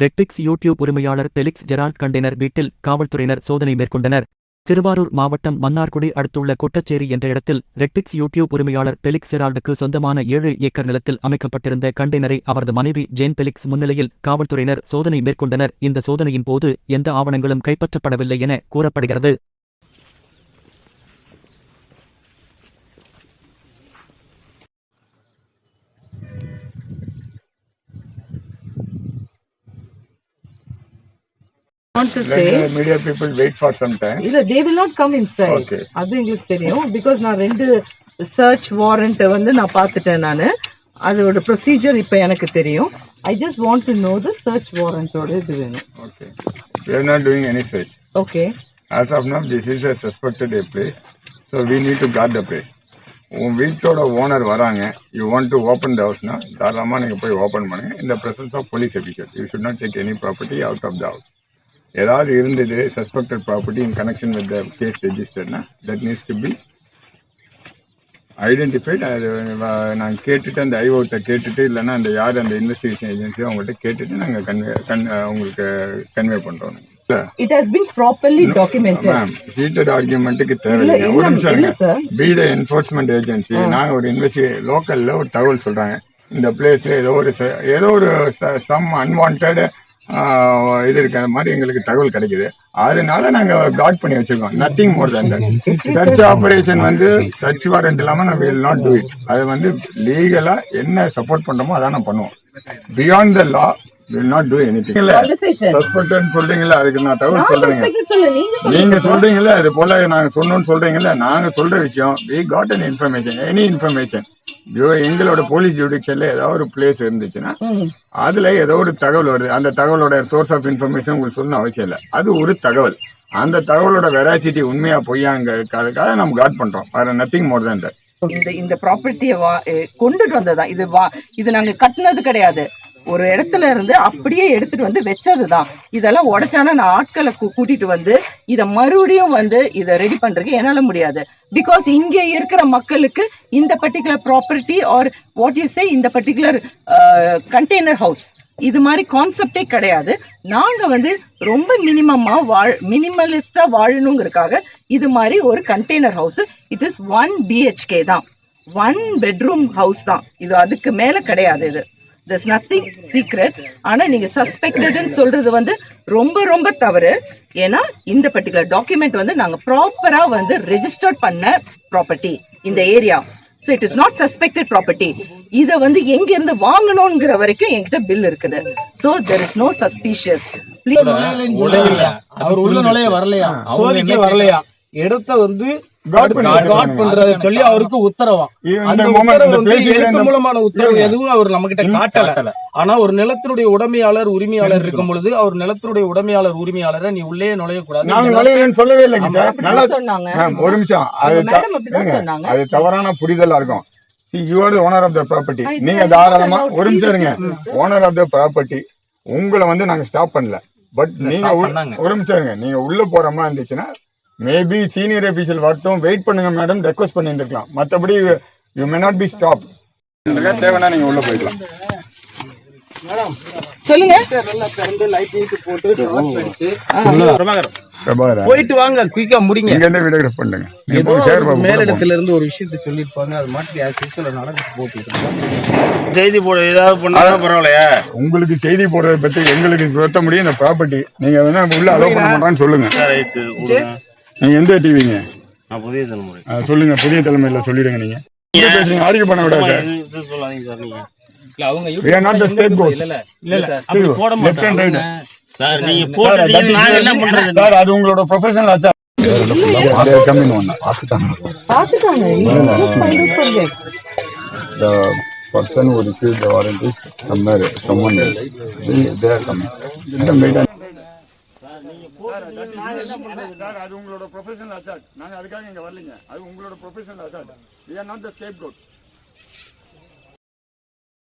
ரெட்டிக்ஸ் YouTube உரிமையாளர் Felix Gerald container வீட்டில் காவல்துறையினர் சோதனை மேற்கொண்டனர். திருவாரூர் மாவட்டம் மன்னார்குடி அடுத்துள்ள கொட்டச்சேரி என்ற இடத்தில் ரெட்டிக்ஸ் யூடியூப் உரிமையாளர் பெலிக்ஸ் ஜெரால்டுக்கு சொந்தமான ஏழு ஏக்கர் நிலத்தில் அமைக்கப்பட்டிருந்த கண்டெய்னரை அவரது மனைவி ஜேன் பெலிக்ஸ் முன்னிலையில் காவல்துறையினர் சோதனை மேற்கொண்டனர். இந்த சோதனையின் போது எந்த ஆவணங்களும் கைப்பற்றப்படவில்லை என கூறப்படுகிறது. Want to say media people wait for some time. இல்ல they will not come inside Okay. அது எங்களுக்கு தெரியும் பிகாஸ் நான் ரெண்டு சர்ச் வாரண்ட் வந்து நான் பார்த்துட்டேன் நான் அதோட ப்ரொசீஜர் இப்போ எனக்கு தெரியும் I just want to know the search வாரண்டோட இது வேணும் Okay. We are not doing any search. Okay As of now, this is a suspected a place. So we need to guard the place. உன் வீட்டோட owner வராங்க you want to open the ஹவுஸ்னா தாராளமாக நீங்கள் போய் open பண்ணுங்க இந்த presence of police official you should not take any property out of the house ஏதாவது இருந்தது suspected property in connection with the case ரெஜிஸ்டர்னா that needs to be identified அது நான் கேட்டுட்டு அந்த ஐஓட்ட கேட்டுட்டு இல்லைன்னா அந்த யார் அந்த இன்வெஸ்டிகேஷன் ஏஜென்சியோ அவங்கள்ட்ட கேட்டுட்டு நாங்கள் கன்வே கன் உங்களுக்கு கன்வே பண்ணுறோம் it has been properly documented ma'am heated ஆர்குமெண்ட்டுக்கு தேவையில்லை. ஒரு நிமிஷம். பி த என்ஃபோர்ஸ்மெண்ட் ஏஜென்சி நாங்க ஒரு இன்வெஸ்டி லோக்கல்ல ஒரு தகவல் சொல்றாங்க இந்த பிளேஸ்ல ஏதோ ஒரு ஏதோ ஒரு சம் அன்வான்ட் இது இருக்கிற மாதிரி எங்களுக்கு தகவல் கிடைக்குது. அதனால நாங்க காட் பண்ணி வச்சிருக்கோம். Nothing more that. Search operation வந்து சர்ச் வாரண்ட் இல்லாம நம்ம வில் நாட் டூ இட் அது வந்து லீகலா என்ன சப்போர்ட் பண்றோமோ அதான் நம்ம பண்ணுவோம். Beyond the law will not do anything இல்ல. சஸ்பெக்டன் சொல்றீங்களா அதுக்கு நான் தகவல் சொல்றேங்க. நீங்க சொல்றீங்கல்ல அது போல நாங்க சொன்னோம்னு சொல்றீங்கல்ல நாங்க சொல்ற விஷயம் we got an information any information எங்களோட போலீஸ் ஜுடிஷியல்ல ஏதாவது ஒரு பிளேஸ் இருந்துச்சுன்னா. அதுல ஏதோ ஒரு தகவல் வருது. அந்த தகவலோட சோர்ஸ் ஆஃப் இன்ஃபர்மேஷன் உங்களுக்கு சொல்லணும் அவசியம் இல்லை. அது ஒரு தகவல். அந்த தகவலோட வெராசிட்டி உண்மையா பொய்யாங்கிறதுக்காக நம்ம காட் பண்றோம். வேற நத்திங் மோர் that. இந்த இந்த ப்ராப்பர்ட்டியை கொண்டுட்டு வந்ததுதான். இது வா இது நாங்க கட்டுனது கிடையாது. ஒரு இடத்துல இருந்து அப்படியே எடுத்துட்டு வந்து வச்சதுதான். இதெல்லாம் உடைச்சானா நான் ஆட்களை கூட்டிட்டு வந்து இத மறுபடியும் வந்து இதை ரெடி பண்றதுக்கு என்னால முடியாது. பிகாஸ் இங்க இருக்கிற மக்களுக்கு இந்த particular property or what you say இந்த பர்டிகுலர் கண்டெய்னர் ஹவுஸ் இது மாதிரி கான்செப்டே கிடையாது. நாங்க வந்து ரொம்ப மினிமமா வாழ் மினிமலிஸ்டா வாழணுங்கிறதுக்காக இது மாதிரி ஒரு container house it is one BHK தான். ஒன் பெட்ரூம் ஹவுஸ் தான். இது அதுக்கு மேல கிடையாது இது. திஸ் நத்திங் சீக்ரெட் ஆனா நீங்க சஸ்பெக்டட்னு சொல்றது வந்து ரொம்ப ரொம்ப தவறு. ஏன்னா இந்த பர்டிகுலர் டாக்குமெண்ட் வந்து நாங்க ப்ராப்பரா வந்து ரெஜிஸ்டர்ட் பண்ண ப்ராப்பர்ட்டி இந்த area so it is not suspected property இதை வந்து எங்க இருந்து வாங்கணுங்கிற வரைக்கும் என்கிட்ட பில் இருக்குது. So there is no suspicious அவர் உள்ள நுழைய வரலையா? சோதிக்க வரலையா? இடத்த வந்து சொல்லி அவருக்கு உத்தரவா? இந்த அந்த moment, உத்தரவு இந்த வந்து பேசிக்கிற எழுத்து இந்த- மூலமான உத்தரவு. எதுவும் அவர் நம்ம கிட்ட காட்டல. ஆனா ஒரு நிலத்தினுடைய உடைமையாளர் உரிமையாளர் இருக்கும் பொழுது அவர் நிலத்தினுடைய உடைமையாளர் உரிமையாளரை நீ உள்ளே நுழைய கூடாது சொல்லவே இல்லைங்க நல்லா சொன்னாங்க. ஒரு நிமிஷம். அது அது தவறான புரிதலா இருக்கும். You are owner of the property நீங்க தாராளமா. ஒரு நிமிஷம் இருங்க. Please, owner of the property உங்களை வந்து நாங்க ஸ்டாப் பண்ணல. பட் நீங்க ஒரு நிமிஷம் இருங்க. நீங்க உள்ள போற மாதிரி இருந்துச்சுன்னா மேபி சீனியர் அபிஷியல் வரட்டும். வெயிட் பண்ணுங்க மேடம் ரெக்வஸ்ட் பண்ணி இருக்கலாம் மத்தபடி you may not be stop தேவைன்னா நீங்க உள்ள போய்க்கலாம். சொல்லுங்க. போயிட்டு வாங்க குயிக்கா முடிங்க. இங்க இருந்து வீடியோகிராஃப் பண்ணுங்க. ஏதோ. மேலிடத்துல இருந்து ஒரு விஷயத்தை சொல்லியிருப்பாங்க. அது மாட்டி ஆக்சுவல நடந்துட்டு போட்டு செய்தி போட ஏதாவது பண்ணா பரவாயில்லையா? உங்களுக்கு செய்தி போடுறத பத்தி எங்களுக்கு பொருத்த முடியும். இந்த ப்ராப்பர்ட்டி நீங்க வேணா உள்ள அலோவ் பண்ண மாட்டான்னு சொல்லுங்க. நீங்க எந்த டிவிங்க நான் புதிய தலைமுறை. சொல்லுங்க புதிய தலைமையில சொல்லிடுங்க நீங்க. பேசுறீங்க? ஆர்கியூ பண்ண விடாது. சார் சொல்லாதீங்க சார் நீங்க. இல்ல அவங்க We are not the scapegoats. இல்ல இல்ல. இல்ல அப்படி போட Left and right. மாட்டாங்க சார் நீங்க போட்டுட்டீங்க நான் என்ன பண்றது? சார் அது உங்களோட the person who received the somewhere, someone else. They, they are coming. Sir அது உங்களோட ப்ரொஃபஷனல் அசாட் நாங்க அதுக்காக இங்க வரலீங்க. அது உங்களோட professional asset we are not the scapegoat.